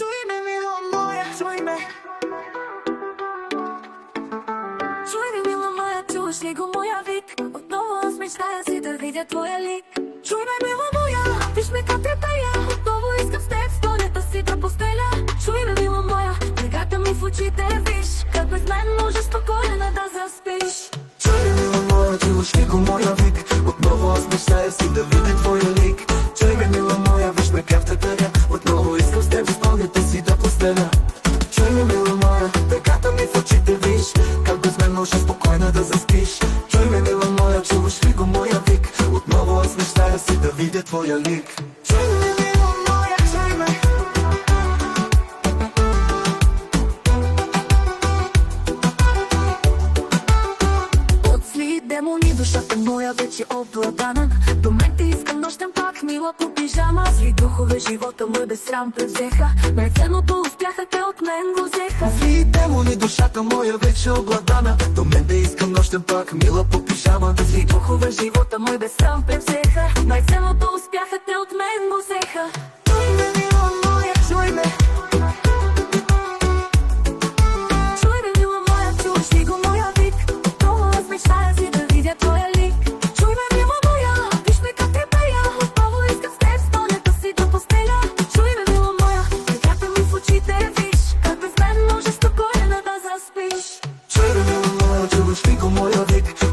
Чуй ме, мила моя, чуй ли го моя вик? Отново аз мечтая си да видя твоя лик. Чуй ме, мила моя, виж ме как те. Отново искам с теб си да постеля. Чуй ме, мила моя, ми в очите, виж. Как мен може спокойно да заспиш. Чуй ме, чуваш ли го моя вик Отново аз мечтая да видя твоя лик Чуй ме, мила моя, виж Отново искам с теб да видя твоя демони душата моя вече обладана. До мен те искам нощен пак, мила по пижама. Зли духове живота мой без срам превзеха Най-ценното успяха те от мен го взеха. Зли демони, душата моя вече обладана. До мен да искам нощен пак, мила по пижама. Зли духове живота мой без срам превзеха Най-ценното успяха те от мен го взеха. Чуй ме, мила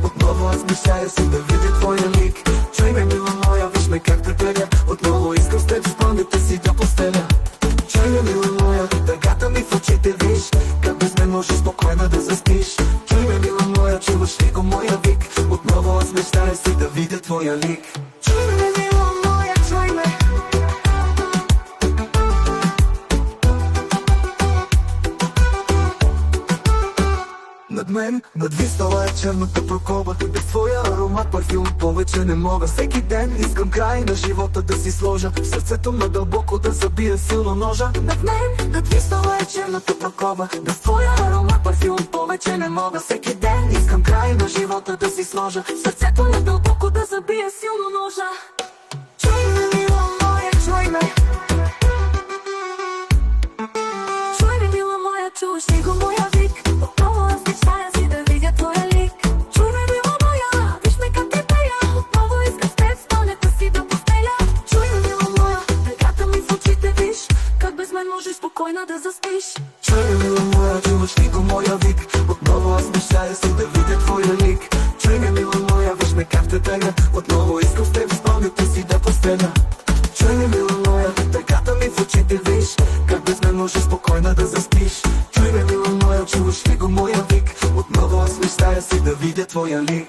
Отново аз мечтая си да видя твоя лик. Чуй ме, мила моя, виж ме как те пея Отново искам с теб спомнята си да постеля. Чуй ме, мила моя, тъгата ми в очите, виж. Как без мен може спокойно да заспиш. Чуй ме, мила моя, чуваш ли го моя вик? Отново аз мечтая си да видя твоя лик. Чуй ме, мила Мен. Надвиснала е черната прокоба Без твоя аромат парфюм повече не мога. Всеки ден искам край на живота да си сложа. В сърцето надълбоко да забия силно ножа. Над мен надвиснала е черната прокоба Без твоя аромат парфюм повече не мога. Всеки ден искам край на живота да си сложа. В сърцето надълбоко да забия силно ножа спокойно да заспиш. Чуй моя, ли го моя вик. Отново аз мечтая си да видя твоя лик. Чуй мила моя, виж ме как те Отново искам с теб спомнята си да постеля Чуй мила моя, тъгата ми в очите, виж. Как без мен може спокойно да заспиш. Чуй мила моя, чуваш ли го моя вик? Отново аз мечтая си да видя твоя лик